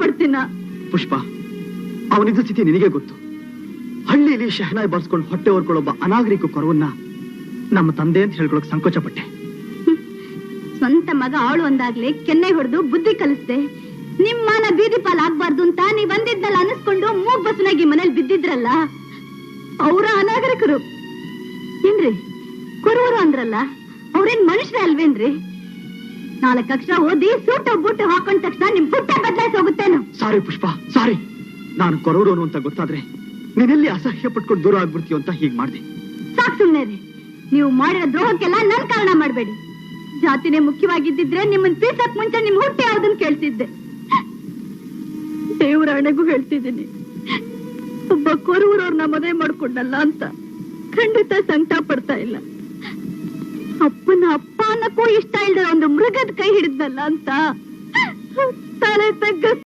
ಪಡ್ತೀನ ಪುಷ್ಪ ಅವನಿದ್ದ ಸ್ಥಿತಿ ನಿನಗೆ ಗೊತ್ತು. ಹಳ್ಳಿಯಲ್ಲಿ ಶಹನಾಯ್ ಬರ್ಸ್ಕೊಂಡು ಹೊಟ್ಟೆ ಹೊರ್ಕೊಳ್ಳೊಬ್ಬ ಅನಾಗರಿಕ ಕೊರವನ್ನ ನಮ್ಮ ತಂದೆ ಅಂತ ಹೇಳ್ಕೊಳಕ್ ಸಂಕೋಚ ಪಟ್ಟೆ ಸ್ವಂತ ಮಗ ಆಳು ಅಂದಾಗ್ಲೇ ಕೆನ್ನೆ ಹೊಡೆದು ಬುದ್ಧಿ ಕಲಿಸ್ದೆ. ನಿಮ್ ಮಾನ ಬೀದಿ ಪಾಲ್ ಆಗ್ಬಾರ್ದು ಅಂತ ನೀವ್ ಬಂದಿದ್ದಲ್ಲ ಅನಿಸ್ಕೊಂಡು ಮೂಗ್ ಬಸ್ನಾಗಿ ಮನೇಲಿ ಬಿದ್ದಿದ್ರಲ್ಲ? ಅವರ ಅನಾಗರಿಕರು. ಏನ್ರಿ? ಕೊರವರು ಅಂದ್ರಲ್ಲ? ಅವ್ರೇನ್ ಮನುಷ್ಯ ಅಲ್ವೇನ್ರಿ? ನಾಲ್ಕು ಅಕ್ಷರ ಓದಿ ಸೂಟ ಬೂಟು ಸಾರಿ ಪುಷ್ಪ, ಸಾರಿ. ನಾನು ಕೊರೋರೋನು ಅಂತ ಗೊತ್ತಾದ್ರೆ ನೀನೆಲ್ಲಿ ಅಸಹ್ಯ ಪಟ್ಕೊಂಡು ದೂರ ಆಗ್ಬಿಡ್ತೀಯ ಅಂತ ಹೀಗ್ ಮಾಡಿದೆ. ಸಾಕ್ ಸುಮ್ನೆ ನೀವು ಮಾಡಿರೋ ದ್ರೋಹಕ್ಕೆಲ್ಲ ನನ್ ಕಾರಣ ಮಾಡಬೇಡಿ. ಜಾತಿನೇ ಮುಖ್ಯವಾಗಿದ್ದಿದ್ರೆ ನಿಮ್ಮನ್ ಪೀಸಕ್ ಮುಂಚೆ ನಿಮ್ ಹುಟ್ಟೆ ಯಾವ್ದನ್ ಕೇಳ್ತಿದ್ದೆ. ದೇವರ ಹಣೆಗೂ ಹೇಳ್ತಿದ್ದೀನಿ. ಒಬ್ಬ ಕೊರೂರವ್ರನ್ನ ಮದುವೆ ಮಾಡ್ಕೊಂಡಲ್ಲ ಅಂತ ಖಂಡಿತ ಸಂಕಟ ಪಡ್ತಾ ಇಲ್ಲ. ಅಪ್ಪನ ಅಪ್ಪ ಅನ್ನಕ್ಕೂ ಇಷ್ಟ ಇಲ್ದ ಒಂದು ಮೃಗದ ಕೈ ಹಿಡಿದ್ನಲ್ಲ ಅಂತ ತಲೆ ತಗ್ಗ